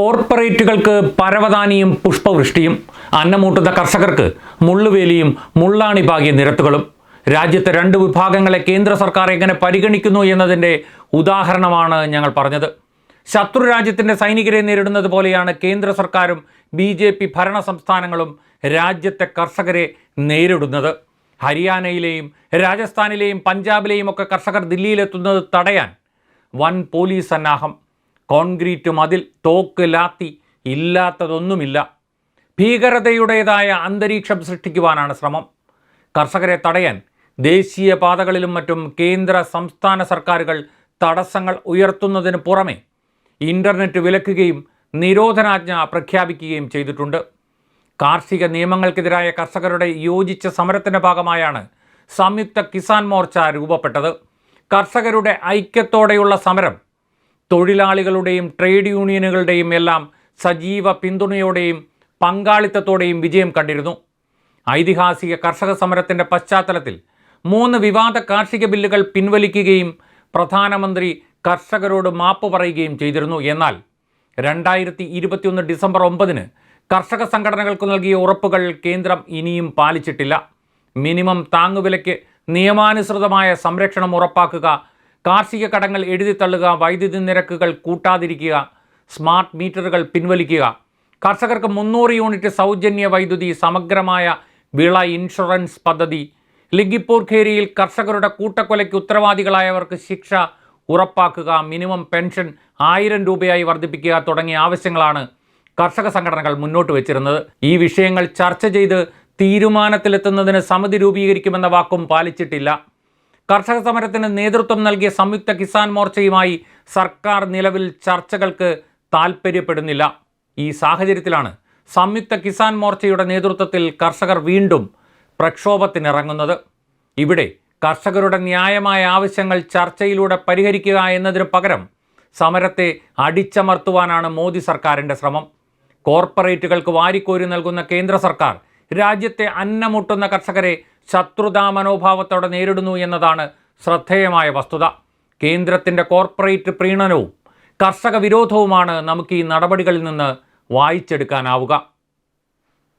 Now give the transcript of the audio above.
കോർപ്പറേറ്റുകൾക്ക് പരവതാനിയും പുഷ്പവൃഷ്ടിയും അന്നമൂട്ടുന്ന കർഷകർക്ക് മുള്ളുവേലിയും മുള്ളാണി പാകിയ നിരത്തുകളും രാജ്യത്തെ രണ്ട് വിഭാഗങ്ങളെ കേന്ദ്ര സർക്കാർ എങ്ങനെ പരിഗണിക്കുന്നു എന്നതിന്റെ ഉദാഹരണമാണ് ഞങ്ങൾ പറഞ്ഞത്. ശത്രു രാജ്യത്തിന്റെ സൈനികരെ നേരിടുന്നത് പോലെയാണ് കേന്ദ്ര സർക്കാരും ബി ജെ പി ഭരണ സംസ്ഥാനങ്ങളും രാജ്യത്തെ കർഷകരെ നേരിടുന്നത്. ഹരിയാനയിലെയും രാജസ്ഥാനിലെയും പഞ്ചാബിലെയും ഒക്കെ കർഷകർ ദില്ലിയിലെത്തുന്നത് തടയാൻ വൻ പോലീസ് സന്നാഹം. കോൺക്രീറ്റ് മതിൽ തോക്ക് ലാത്തി ഇല്ലാത്തതൊന്നുമില്ല. ഭീകരതയുടേതായ അന്തരീക്ഷം സൃഷ്ടിക്കുവാനാണ് ശ്രമം. കർഷകരെ തടയാൻ ദേശീയ പാതകളിലും മറ്റും കേന്ദ്ര സംസ്ഥാന സർക്കാരുകൾ തടസ്സങ്ങൾ ഉയർത്തുന്നതിന് പുറമെ ഇന്റർനെറ്റ് വിലക്കുകയും നിരോധനാജ്ഞ പ്രഖ്യാപിക്കുകയും ചെയ്തിട്ടുണ്ട്. കാർഷിക നിയമങ്ങൾക്കെതിരായ കർഷകരുടെ യോജിച്ച സമരത്തിന്റെ ഭാഗമായാണ് സംയുക്ത കിസാൻ മോർച്ച രൂപപ്പെട്ടത്. കർഷകരുടെ ഐക്യത്തോടെയുള്ള സമരം തൊഴിലാളികളുടെയും ട്രേഡ് യൂണിയനുകളുടെയും എല്ലാം സജീവ പിന്തുണയോടെയും പങ്കാളിത്തത്തോടെയും വിജയം കണ്ടിരുന്നു. ഐതിഹാസിക കർഷക സമരത്തിന്റെ പശ്ചാത്തലത്തിൽ മൂന്ന് വിവാദ കാർഷിക ബില്ലുകൾ പിൻവലിക്കുകയും പ്രധാനമന്ത്രി കർഷകരോട് മാപ്പ് പറയുകയും ചെയ്തിരുന്നു. എന്നാൽ രണ്ടായിരത്തി ഇരുപത്തിയൊന്ന് ഡിസംബർ ഒമ്പതിന് കർഷക സംഘടനകൾക്ക് നൽകിയ ഉറപ്പുകൾ കേന്ദ്രം ഇനിയും പാലിച്ചിട്ടില്ല. മിനിമം താങ്ങുവിലയ്ക്ക് നിയമാനുസൃതമായ സംരക്ഷണം ഉറപ്പാക്കുക കാർഷിക കടങ്ങൾ എഴുതിത്തള്ളുക വൈദ്യുതി നിരക്കുകൾ കൂട്ടാതിരിക്കുക സ്മാർട്ട് മീറ്ററുകൾ പിൻവലിക്കുക. കർഷകർക്ക് മുന്നൂറ് യൂണിറ്റ് സൗജന്യ വൈദ്യുതി സമഗ്രമായ വിള ഇൻഷുറൻസ് പദ്ധതി. ലിഗിപ്പൂർ ഖേരിയിൽ കർഷകരുടെ കൂട്ടക്കൊലയ്ക്ക് ഉത്തരവാദികളായവർക്ക് ശിക്ഷ ഉറപ്പാക്കുക മിനിമം പെൻഷൻ ആയിരം രൂപയായി വർദ്ധിപ്പിക്കുക തുടങ്ങിയ ആവശ്യങ്ങളാണ് കർഷക സംഘടനകൾ മുന്നോട്ട് വച്ചിരുന്നത്. ഈ വിഷയങ്ങൾ ചർച്ച ചെയ്ത് തീരുമാനത്തിലെത്തുന്നതിന് സമിതി രൂപീകരിക്കുമെന്ന വാക്കും പാലിച്ചിട്ടില്ല. കർഷക സമരത്തിന് നേതൃത്വം നൽകിയ സംയുക്ത കിസാൻ മോർച്ചയുമായി സർക്കാർ നിലവിൽ ചർച്ചകൾക്ക് താൽപ്പര്യപ്പെടുന്നില്ല ഈ സാഹചര്യത്തിലാണ് സംയുക്ത കിസാൻ മോർച്ചയുടെ നേതൃത്വത്തിൽ കർഷകർ വീണ്ടും പ്രക്ഷോഭത്തിനിറങ്ങുന്നത്. ഇവിടെ കർഷകരുടെ ന്യായമായ ആവശ്യങ്ങൾ ചർച്ചയിലൂടെ പരിഹരിക്കുക എന്നതിനു പകരം സമരത്തെ അടിച്ചമർത്തുവാനാണ് മോദി സർക്കാരിന്റെ ശ്രമം. കോർപ്പറേറ്റുകൾക്ക് വാരിക്കോരി നൽകുന്ന കേന്ദ്ര സർക്കാർ രാജ്യത്തെ അന്നമുട്ടുന്ന കർഷകരെ ശത്രുതാ മനോഭാവത്തോടെ നേരിടുന്നു എന്നതാണ് ശ്രദ്ധേയമായ വസ്തുത. കേന്ദ്രത്തിന്റെ കോർപ്പറേറ്റ് പ്രീണനവും കർഷക വിരോധവുമാണ് നമുക്ക് ഈ നടപടികളിൽ നിന്ന് വായിച്ചെടുക്കാനാവുക.